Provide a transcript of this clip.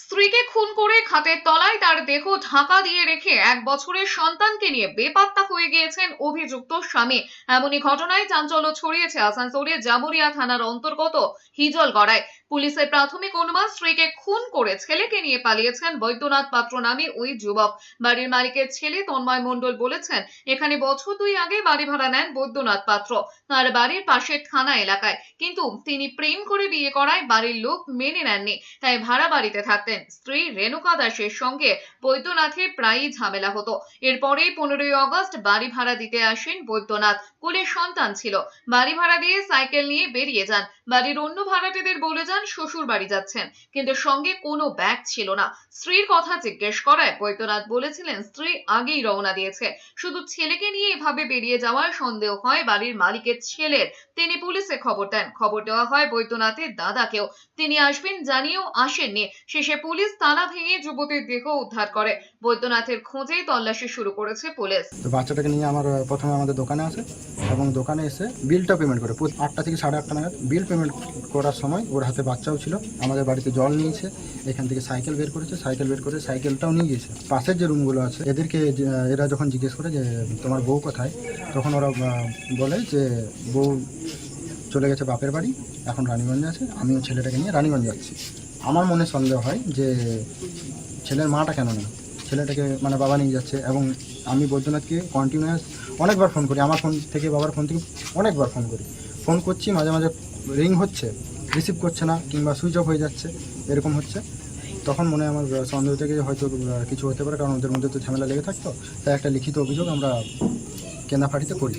স্ত্রীকে খুন করে খাটের তলায় তার দেহ ঢাকা দিয়ে রেখে এক বছরের সন্তানকে নিয়ে বেপাত্তা হয়ে গিয়েছেন অভিযুক্ত স্বামী। এমনই ঘটনায় চাঞ্চল্য ছড়িয়েছে আসানসোলের জামুরিয়া থানার অন্তর্গত হিজলগড়ায়। পুলিশের প্রাথমিক অনুমান, স্ত্রীকে খুন করে ছেলেকে নিয়ে পালিয়েছেন বৈদ্যনাথ পাত্র নামে ওই যুবক। বাড়ির মালিকের ছেলে তন্ময় মণ্ডল বলেছেন, এখানে বছর দুই আগে বাড়ি ভাড়া নেন বৈদ্যনাথ পাত্র। তার বাড়ির পাশের থানা এলাকায়। কিন্তু তিনি প্রেম করে বিয়ে করায় বাড়ির লোক মেনে নেননি। তাই ভাড়া বাড়িতে থাকতেন স্ত্রী রেণুকা দাসের সঙ্গে বৈদ্যনাথের প্রায়ই ঝামেলা হতো। এরপরেই পনেরোই অগস্ট বাড়ি ভাড়া দিতে আসেন বৈদ্যনাথ। কোলে সন্তান ছিল। বাড়ি ভাড়া দিয়ে সাইকেল নিয়ে বেরিয়ে যান। বাড়ির অন্য ভাড়াটেদের বলে যান শ্বশুর বাড়ি যাচ্ছেন। কিন্তু সঙ্গে কোনো ব্যাগ ছিল না। স্ত্রীর কথা জিজ্ঞেস করায় বৈদ্যনাথ বলেছিলেন, স্ত্রী আগেই রওনা দিয়েছে। শুধু ছেলেকে নিয়ে এভাবে বেরিয়ে যাওয়ার সন্দেহ হয় বাড়ির মালিকের ছেলের। তিনি পুলিশে খবর দেন। খবর দেওয়া হয় বৈদ্যনাথের দাদাকেও। তিনি আসবেন জানিয়েও আসেননি। শেষে পুলিশ তালা ভেঙে যুবতীর দেহ উদ্ধার করে। বৈদ্যনাথের খোঁজেই তল্লাশি শুরু করেছে পুলিশ। তো বাচ্চাটাকে নিয়ে আমার প্রথমে আমাদের দোকানে আসে এবং দোকানে এসে বিলটা পেমেন্ট করে। পুরো আটটা থেকে সাড়ে আটটা নাগাদ বিল পেমেন্ট করার সময় ওর হাতে বাচ্চাও ছিল। আমাদের বাড়িতে জল নিয়েছে, এখান থেকে সাইকেল বের করেছে, সাইকেল বের করে সাইকেলটাও নিয়ে গিয়েছে। পাশের যে রুমগুলো আছে, এদেরকে এরা যখন জিজ্ঞেস করে যে, তোমার বউ কোথায়? তখন ওরা বলে যে, বউ চলে গেছে বাপের বাড়ি, এখন রানীগঞ্জে আছে, আমিও ছেলেটাকে নিয়ে রানীগঞ্জ যাচ্ছি। আমার মনে সন্দেহ হয় যে ছেলের মাটা কেন নেই ছেলেটাকে মানে বাবা নিয়ে যাচ্ছে এবং আমি বৈদ্যনাথকে কন্টিনিউয়াস অনেকবার ফোন করি। আমার ফোন থেকে, বাবার ফোন থেকে অনেকবার ফোন করি। ফোন করছি, মাঝে মাঝে রিং হচ্ছে রিসিভ করছে না কিংবা সুইচ অফ হয়ে যাচ্ছে, এরকম হচ্ছে। তখন মনে আমার সন্দেহ থেকে হয়তো কিছু হতে পারে, কারণ ওদের মধ্যে তো ঝামেলা লেগে থাকতো। তাই একটা লিখিত অভিযোগ আমরা কেন্দাফাটিতে করি।